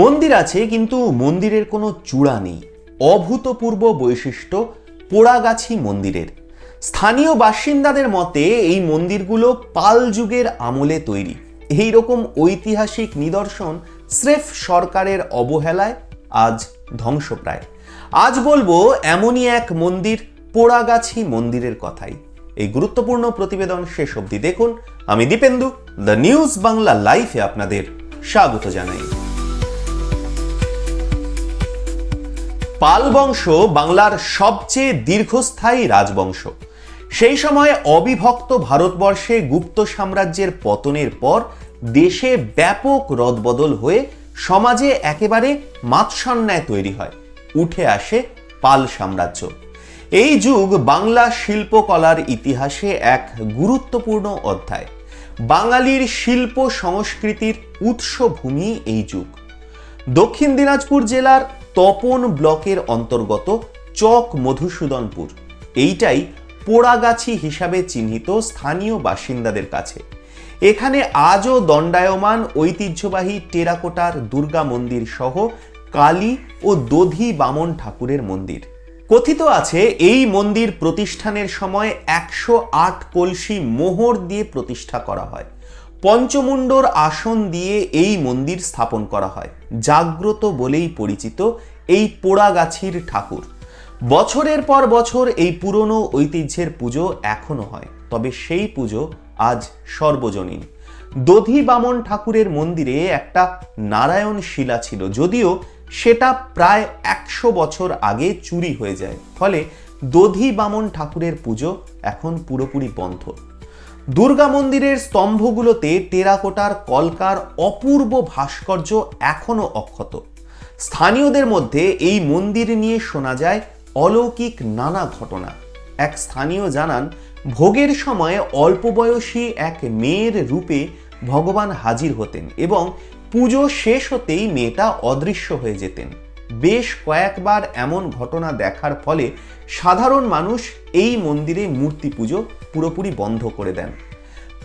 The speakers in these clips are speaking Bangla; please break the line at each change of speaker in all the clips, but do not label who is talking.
মন্দির আছে, কিন্তু মন্দিরের কোনো চূড়া নেই। অভূতপূর্ব বৈশিষ্ট্য পোড়াগাছি মন্দিরের। স্থানীয় বাসিন্দাদের মতে, এই মন্দিরগুলো পাল যুগের আমলে তৈরি। এই রকম ঐতিহাসিক নিদর্শন স্রেফ সরকারের অবহেলায় আজ ধ্বংসপ্রায়। আজ বলব, এমনই এক মন্দির পোড়াগাছি মন্দিরের কথাই। এই গুরুত্বপূর্ণ প্রতিবেদন শেষ অবধি দেখুন। আমি দীপেন্দু, দ্য নিউজ বাংলা লাইফে আপনাদের স্বাগত জানাই। পাল বংশ বাংলার সবচেয়ে দীর্ঘস্থায়ী রাজবংশ। সেই সময় অবিভক্ত ভারতবর্ষে গুপ্ত সাম্রাজ্যের পতনের পর দেশে ব্যাপক রদবদল হয়ে সমাজে একেবারে মাৎসন্যায় তৈরি হয়, উঠে আসে পাল সাম্রাজ্য। এই যুগ বাংলা শিল্পকলার ইতিহাসে এক গুরুত্বপূর্ণ অধ্যায়। বাঙালির শিল্প সংস্কৃতির উৎসভূমি এই যুগ। দক্ষিণ দিনাজপুর জেলার তপন ব্লকের অন্তর্গত চক মধুসূদনপুর। এইটাই পোড়াগাছি হিসাবে চিহ্নিত স্থানীয় বাসিন্দাদের কাছে। এখানে আজও দণ্ডায়মান ঐতিহ্যবাহী টেরাকোটার দুর্গা মন্দির সহ কালী ও দধি বামন ঠাকুরের মন্দির। কথিত আছে, এই মন্দির প্রতিষ্ঠানের সময় একশো আট কলসি মোহর দিয়ে প্রতিষ্ঠা করা হয়। পঞ্চমুণ্ডর আসন দিয়ে এই মন্দির স্থাপন করা হয়। জাগ্রত বলেই পরিচিত এই পোড়াগাছির ঠাকুর। বছরের পর বছর এই পুরনো ঐতিহ্যের পুজো এখনও হয়, তবে সেই পুজো আজ সর্বজনীন। দধি বামন ঠাকুরের মন্দিরে একটা নারায়ণ শিলা ছিল, যদিও সেটা প্রায় একশো বছর আগে চুরি হয়ে যায়। ফলে দধি বামন ঠাকুরের পুজো এখন পুরোপুরি বন্ধ। দুর্গা মন্দিরের স্তম্ভগুলোতে টেরাকোটার কলকার অপূর্ব ভাস্কর্য এখনও অক্ষত। স্থানীয়দের মধ্যে এই মন্দির নিয়ে শোনা যায় অলৌকিক নানা ঘটনা। এক স্থানীয় জানান, ভোগের সময় অল্প বয়সী এক মেয়ের রূপে ভগবান হাজির হতেন এবং পুজো শেষ হতেই মেয়েটা অদৃশ্য হয়ে যেতেন। বেশ কয়েকবার এমন ঘটনা দেখার ফলে সাধারণ মানুষ এই মন্দিরে মূর্তি পুজো পুরোপুরি বন্ধ করে দেন।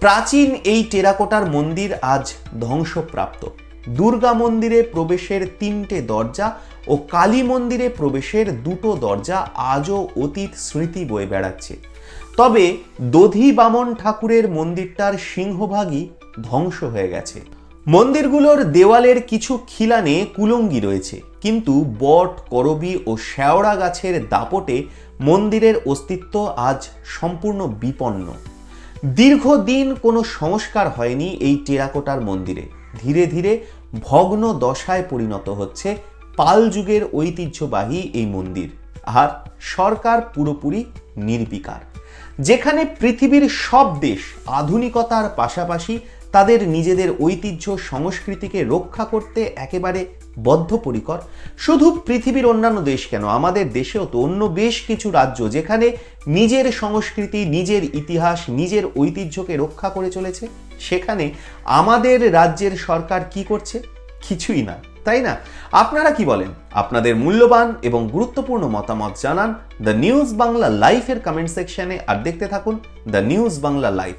প্রাচীন এই টেরাকোটার মন্দির আজ ধ্বংসপ্রাপ্ত। দুর্গা মন্দিরে প্রবেশের তিনটে দরজা ও কালী মন্দিরে প্রবেশের দুটো দরজা আজও অতীত স্মৃতি বয়ে বেড়াচ্ছে। তবে দধি বামন ঠাকুরের মন্দিরটার সিংহভাগই ধ্বংস হয়ে গেছে। মন্দিরগুলোর দেওয়ালের কিছু খিলানে কুলঙ্গি রয়েছে। কিন্তু বট, করবি ও শেওড়া গাছের দাপটে মন্দিরের অস্তিত্ব আজ সম্পূর্ণ বিপন্ন। দীর্ঘদিন কোনো সংস্কার হয়নি এই টেরাকোটার মন্দিরে। ধীরে ধীরে ভগ্ন দশায় পরিণত হচ্ছে পাল যুগের ঐতিহ্যবাহী এই মন্দির। আর সরকার পুরোপুরি নির্বিকার। যেখানে পৃথিবীর সব দেশ আধুনিকতার পাশাপাশি তাদের নিজেদের ঐতিহ্য সংস্কৃতিকে রক্ষা করতে একেবারে বদ্ধপরিকর। শুধু পৃথিবীর অন্যান্য দেশ কেন, আমাদের দেশেও তো অন্য বেশ কিছু রাজ্য যেখানে নিজের সংস্কৃতি, নিজের ইতিহাস, নিজের ঐতিহ্যকে রক্ষা করে চলেছে। সেখানে আমাদের রাজ্যের সরকার কি করছে? কিছুই না, তাই না? আপনারা কি বলেন? আপনাদের মূল্যবান এবং গুরুত্বপূর্ণ মতামত জানান দ্য নিউজ বাংলা লাইফের কমেন্ট সেকশনে আর দেখতে থাকুন দ্য নিউজ বাংলা লাইফ